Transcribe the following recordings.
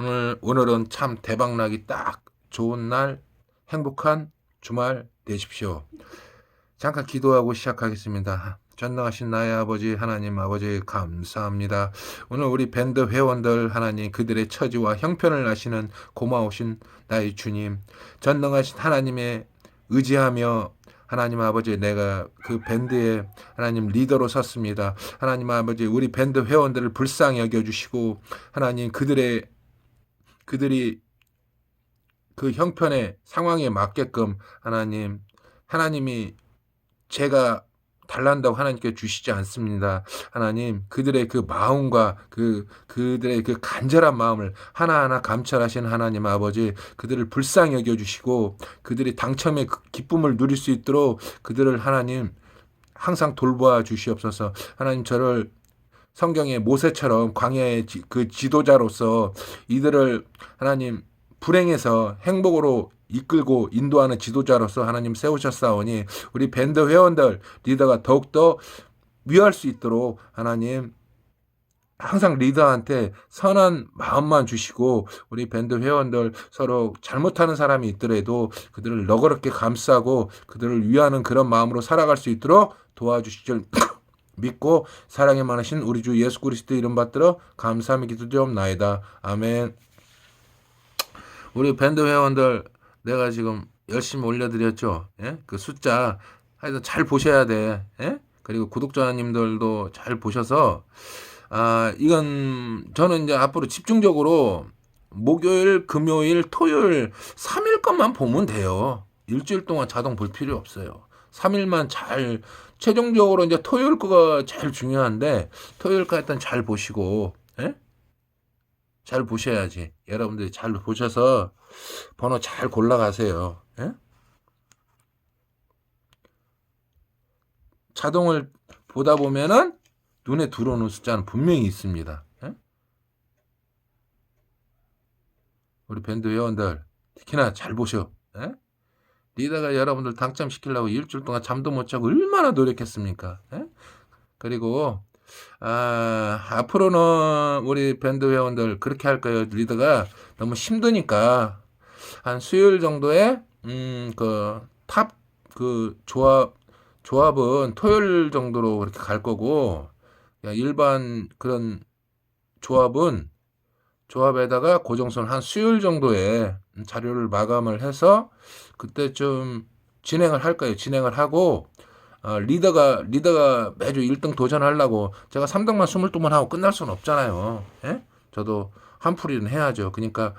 오늘 오늘은 참 대박나기 딱 좋은 날 행복한 주말 되십시오. 잠깐 기도하고 시작하겠습니다. 전능하신 나의 아버지 하나님 아버지 감사합니다. 오늘 우리 밴드 회원들 하나님 그들의 처지와 형편을 아시는 고마우신 나의 주님 전능하신 하나님의 의지하며 하나님 아버지 내가 그 밴드의 하나님 리더로 섰습니다. 하나님 아버지 우리 밴드 회원들을 불쌍히 여겨 주시고 하나님 그들의 그들이 그 형편의 상황에 맞게끔 하나님 하나님이 제가 달란다고 하나님께 주시지 않습니다. 하나님 그들의 그 마음과 그 그들의 그 간절한 마음을 하나하나 감찰하시는 하나님 아버지 그들을 불쌍히 여겨 주시고 그들이 당첨의 그 기쁨을 누릴 수 있도록 그들을 하나님 항상 돌보아 주시옵소서. 하나님 저를 성경의 모세처럼 광야의 지- 그 지도자로서 이들을 하나님 불행에서 행복으로 이끌고 인도하는 지도자로서 하나님 세우셨사오니 우리 밴드 회원들 리더가 더욱더 위할 수 있도록 하나님 항상 리더한테 선한 마음만 주시고 우리 밴드 회원들 서로 잘못하는 사람이 있더라도 그들을 너그럽게 감싸고 그들을 위하는 그런 마음으로 살아갈 수 있도록 도와주실 줄 믿고 사랑에 많으신 우리 주 예수 그리스도 이름 받들어 감사함의 기도드옵나이다. 아멘. 우리 밴드 회원들 내가 지금 열심히 올려드렸죠. 예? 그 숫자 하여튼 잘 보셔야 돼. 예? 그리고 구독자님들도 잘 보셔서 아 이건 저는 이제 앞으로 집중적으로 목요일, 금요일, 토요일 3일 것만 보면 돼요. 일주일 동안 자동 볼 필요 없어요. 3일만 잘 최종적으로 이제 토요일 거가 제일 중요한데 토요일 거 일단 잘 보시고 예? 잘 보셔야지. 여러분들이 잘 보셔서 번호 잘 골라가세요. 예? 자동을 보다 보면은 눈에 들어오는 숫자는 분명히 있습니다. 예? 우리 밴드 회원들 특히나 잘 보셔. 예? 리더가 여러분들 당첨시키려고 일주일 동안 잠도 못 자고 얼마나 노력했습니까? 예? 그리고 아, 앞으로는 우리 밴드 회원들 그렇게 할 거예요. 리더가 너무 힘드니까 한 수요일 정도에 음, 그 탑 그 조합 조합은 토요일 정도로 그렇게 갈 거고 일반 그런 조합은 조합에다가 고정선 한 수요일 정도에 자료를 마감을 해서 그때 좀 진행을 할 거예요. 진행을 하고 어, 리더가 리더가 매주 1등 도전하려고 제가 3등만 22번 하고 끝날 수는 없잖아요. 예? 저도 한풀이는 해야죠. 그러니까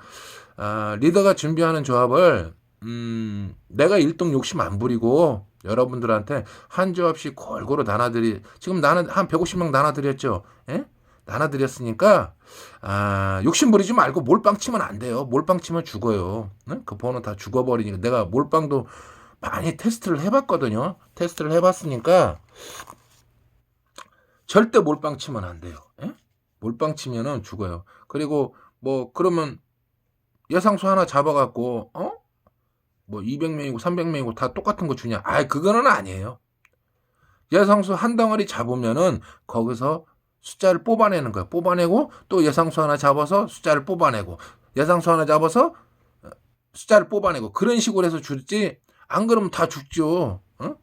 아, 리더가 준비하는 조합을 음, 내가 1등 욕심 안 부리고 여러분들한테 한 조합씩 골고루 나눠드리 지금 나는 한 150명 나눠드렸죠. 예? 나눠드렸으니까 아, 욕심 부리지 말고 몰빵 치면 안 돼요. 몰빵 치면 죽어요. 응? 그 번호 다 죽어버리니까 내가 몰빵도 많이 테스트를 해봤거든요. 테스트를 해봤으니까 절대 몰빵 치면 안 돼요. 예? 몰빵 치면은 죽어요. 그리고 뭐 그러면 예상수 하나 잡아갖고 어? 뭐 200명이고 300명이고 다 똑같은 거 주냐? 아, 그거는 아니에요. 예상수 한 덩어리 잡으면은 거기서 숫자를 뽑아내는 거야. 뽑아내고 또 예상수 하나 잡아서 숫자를 뽑아내고 예상수 하나 잡아서 어, 숫자를 뽑아내고 그런 식으로 해서 줄지 안 그러면 다 죽죠. 어?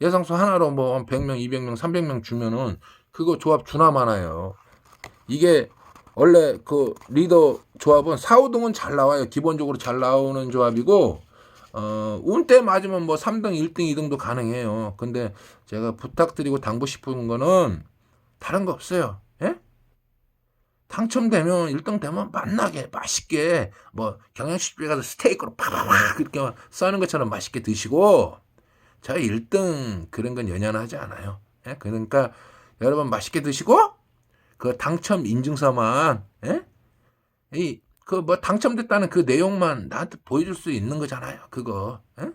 예상수 하나로 뭐 100명, 200명, 300명 주면은 그거 조합 주나 마나요. 이게 원래 그 리더 조합은 4, 5등은 잘 나와요. 기본적으로 잘 나오는 조합이고 어, 운 때 맞으면 뭐 3등, 1등, 2등도 가능해요. 근데 제가 부탁드리고 당부 싶은 거는 다른 거 없어요. 예? 당첨되면 1등 되면 맛나게 맛있게 뭐 경양식집에 가서 스테이크로 파파파 그렇게 써는 것처럼 맛있게 드시고 저희 1등 그런 건 연연하지 않아요. 예? 그러니까 여러분 맛있게 드시고 그 당첨 인증서만 예? 이 그 뭐 당첨됐다는 그 내용만 나한테 보여줄 수 있는 거잖아요. 그거 예?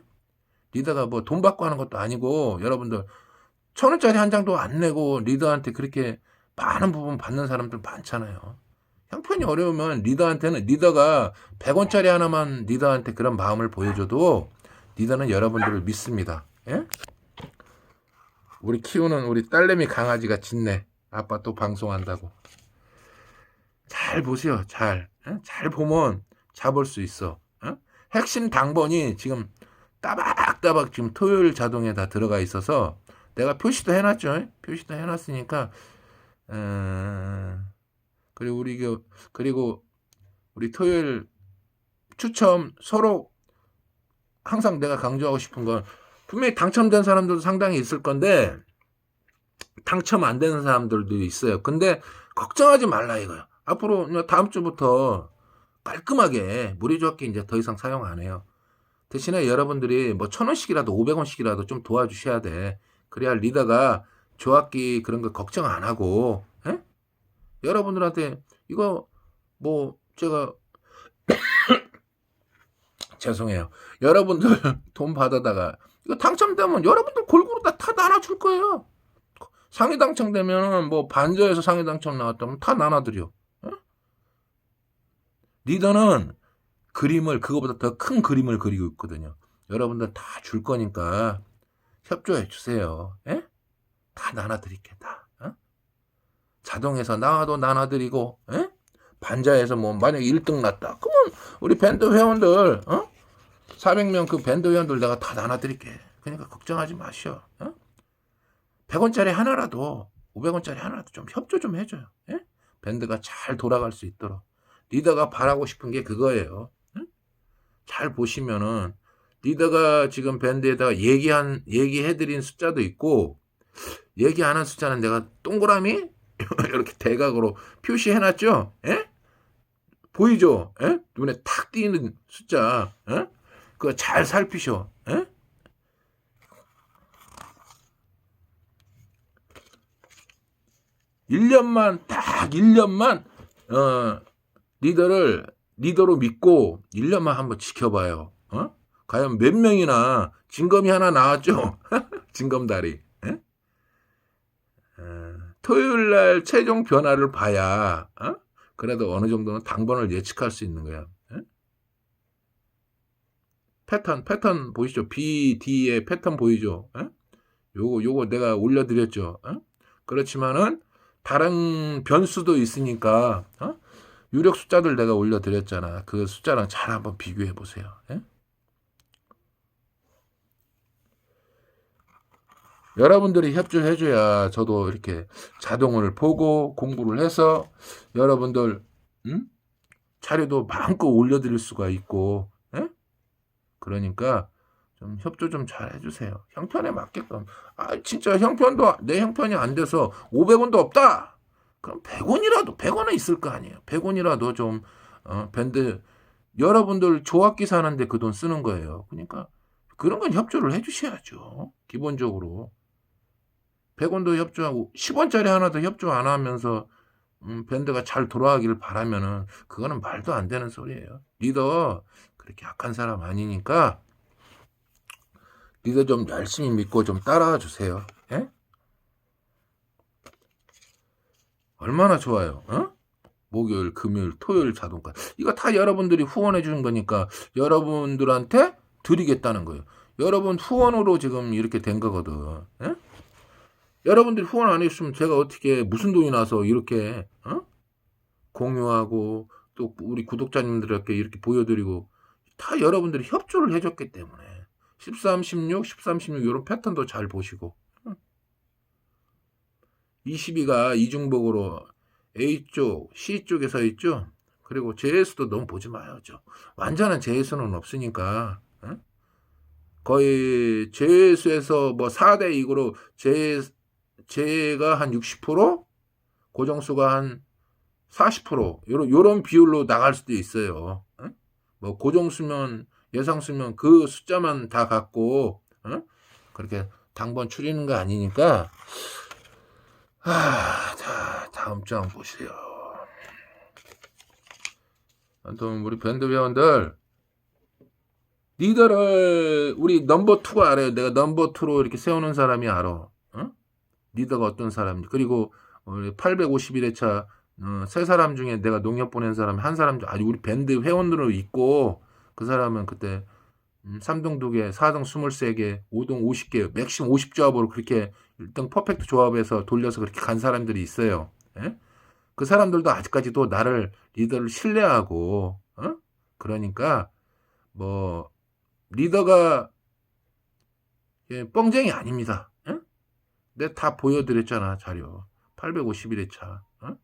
리더가 뭐 돈 받고 하는 것도 아니고 여러분들 천 원짜리 한 장도 안 내고 리더한테 그렇게 많은 부분 받는 사람들 많잖아요. 형편이 어려우면 리더한테는 리더가 100원짜리 하나만 리더한테 그런 마음을 보여줘도 리더는 여러분들을 믿습니다. 예? 우리 키우는 우리 딸내미 강아지가 짖네. 아빠 또 방송한다고. 잘 보세요. 잘. 예? 잘 보면 잡을 수 있어. 어? 핵심 당번이 지금 따박따박 지금 토요일 자동에 다 들어가 있어서 내가 표시도 해놨죠. 표시도 해놨으니까 어, 그리고 우리 그 그리고 우리 토요일 추첨 서로 항상 내가 강조하고 싶은 건 분명히 당첨된 사람들도 상당히 있을 건데 당첨 안 되는 사람들도 있어요. 근데 걱정하지 말라 이거요. 앞으로 다음 주부터 깔끔하게 무료조합기 이제 더 이상 사용 안 해요. 대신에 여러분들이 뭐 천 원씩이라도 오백 원씩이라도 좀 도와주셔야 돼. 그래야 리더가 조합기 그런 거 걱정 안 하고 에? 여러분들한테 이거 뭐 제가 죄송해요. 여러분들 돈 받아다가 이거 당첨되면 여러분들 골고루 다, 다 나눠줄 거예요. 상위 당첨되면 뭐 반저에서 상위 당첨 나왔다면 다 나눠드려. 에? 리더는 그림을 그거보다 더 큰 그림을 그리고 있거든요. 여러분들 다 줄 거니까 협조해 주세요. 에? 다 나눠드릴게 다. 어? 자동에서 나와도 나눠드리고 에? 반자에서 뭐 만약 1등 났다. 그러면 우리 밴드 회원들 어? 400명 그 밴드 회원들 내가 다 나눠드릴게. 그러니까 걱정하지 마시오. 어? 100원짜리 하나라도 500원짜리 하나라도 좀 협조 좀 해줘요. 예? 밴드가 잘 돌아갈 수 있도록 리더가 바라고 싶은 게 그거예요. 응? 잘 보시면은 리더가 지금 밴드에다가 얘기한 얘기해드린 숫자도 있고 얘기 안 한 숫자는 내가 동그라미 이렇게 대각으로 표시해놨죠. 예? 보이죠? 예? 눈에 탁 띄는 숫자. 예? 그거 잘 살피셔. 예? 일년만딱 1년만 어 리더를 리더로 믿고 1년만 한번 지켜봐요. 어? 과연 몇 명이나 진검이 하나 나왔죠? 진검다리. 예? 어, 토요일 날 최종 변화를 봐야 어? 그래도 어느 정도는 당번을 예측할 수 있는 거야. 예? 패턴 패턴 보이시죠? B, D의 패턴 보이죠? 예? 요거 요거 내가 올려드렸죠. 어? 그렇지만은 다른 변수도 있으니까 어? 유력 숫자들 내가 올려드렸잖아. 그 숫자랑 잘 한번 비교해 보세요. 예? 여러분들이 협조해줘야 저도 이렇게 자동을 보고 공부를 해서 여러분들 음? 자료도 마음껏 올려드릴 수가 있고 예? 그러니까 좀 협조 좀 잘 해주세요. 형편에 맞게끔. 아 진짜 형편도 내 형편이 안 돼서 500원도 없다. 그럼 100원이라도 100원은 있을 거 아니에요. 100원이라도 좀 어, 밴드 여러분들 조합기 사는데 그 돈 쓰는 거예요. 그러니까 그런 건 협조를 해주셔야죠. 기본적으로 100원도 협조하고 10원짜리 하나도 협조 안 하면서 음, 밴드가 잘 돌아가기를 바라면은 그거는 말도 안 되는 소리예요. 리더 그렇게 약한 사람 아니니까 리더 좀 열심히 믿고 좀 따라와 주세요. 예? 얼마나 좋아요. 어? 목요일, 금요일, 토요일 자동화. 이거 다 여러분들이 후원해 주는 거니까 여러분들한테 드리겠다는 거예요. 여러분 후원으로 지금 이렇게 된 거거든. 예? 여러분들이 후원 안 해주시면 제가 어떻게 무슨 돈이 나서 이렇게 어? 공유하고 또 우리 구독자님들에게 이렇게 보여드리고 다 여러분들이 협조를 해줬기 때문에 13, 16, 13, 16 이런 패턴도 잘 보시고 22가 이중복으로 A쪽, C쪽에 서 있죠. 그리고 JS도 너무 보지. 저. 완전한 JS는 없으니까 어? 거의 JS에서 뭐 4대 2로 JS, 제가 한 60%, 고정수가 한 40%, 요런, 요런 비율로 나갈 수도 있어요. 어? 뭐, 고정수면, 예상수면 그 숫자만 다 갖고, 어? 그렇게 당번 추리는 거 아니니까, 아, 자, 다음 장 보세요. 아무튼, 우리 밴드 회원들, 리더를, 우리 넘버 2가 알아요. 내가 넘버 2로 이렇게 세우는 사람이 알아. 리더가 어떤 사람인지 그리고 851회차 어, 세 사람 중에 내가 농협 보낸 사람이 한 사람 아니 우리 밴드 회원으로 있고 그 사람은 그때 음, 3등 2개, 4등 23개, 5등 50개, 맥심 50조합으로 그렇게 1등 퍼펙트 조합에서 돌려서 그렇게 간 사람들이 있어요. 예? 그 사람들도 아직까지도 나를 리더를 신뢰하고 어? 그러니까 뭐 리더가 예, 뻥쟁이 아닙니다. 응? 내가 다 보여드렸잖아 자료 851회차 어?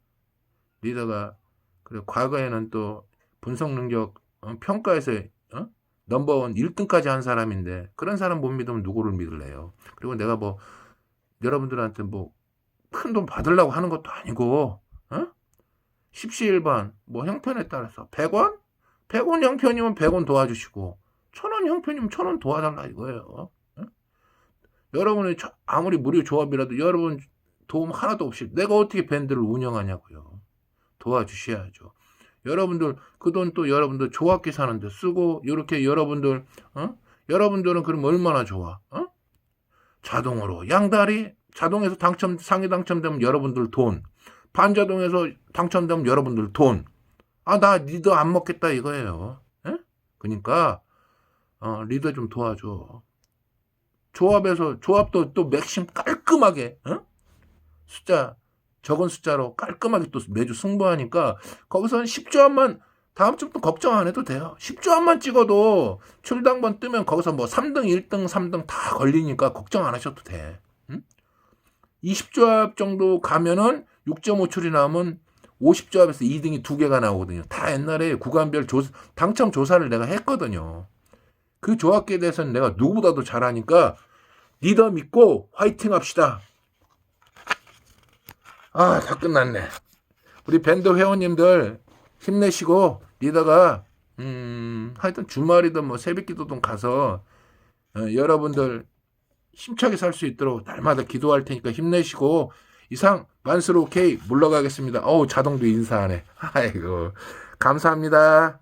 리더가 그래 과거에는 또 분석 능력 어, 평가에서 어? 넘버원 1등까지 한 사람인데 그런 사람 못 믿으면 누구를 믿을래요? 그리고 내가 뭐 여러분들한테 뭐 큰 돈 받으려고 하는 것도 아니고 어? 십시일반 뭐 형편에 따라서 100원? 100원 형편이면 100원 도와주시고 1000원 형편이면 1000원 도와달라 이거예요. 어? 여러분이 저- 아무리 무료 조합이라도 여러분 도움 하나도 없이 내가 어떻게 밴드를 운영하냐고요. 도와주셔야죠. 여러분들 그 돈 또 여러분들 조합기 사는데 쓰고 이렇게 여러분들 어? 여러분들은 그럼 얼마나 좋아? 어? 자동으로 양다리 자동에서 당첨 상위 당첨되면 여러분들 돈 반자동에서 당첨되면 여러분들 돈. 아 나 리더 안 먹겠다 이거예요. 예? 그러니까 어, 리더 좀 도와줘. 조합에서 조합도 또 맥심 깔끔하게 어? 숫자 적은 숫자로 깔끔하게 또 매주 승부하니까 거기서는 10조합만 다음 주부터 걱정 안 해도 돼요. 10조합만 찍어도 출당번 뜨면 거기서 뭐 3등, 1등, 3등 다 걸리니까 걱정 안 하셔도 돼. 응? 20조합 정도 가면은 6.5출이 나오면 50조합에서 2등이 두 개가 나오거든요. 다 옛날에 구간별 조, 당첨 조사를 내가 했거든요. 그 조합계에 대해서는 내가 누구보다도 잘하니까 리더 믿고 화이팅 합시다. 아, 다 끝났네. 우리 밴드 회원님들 힘내시고 리더가 음, 하여튼 주말이든 뭐 새벽 기도든 가서 어, 여러분들 힘차게 살 수 있도록 날마다 기도할 테니까 힘내시고 이상 만수로 K 물러가겠습니다. 어우 자동도 인사하네. 아이고 감사합니다.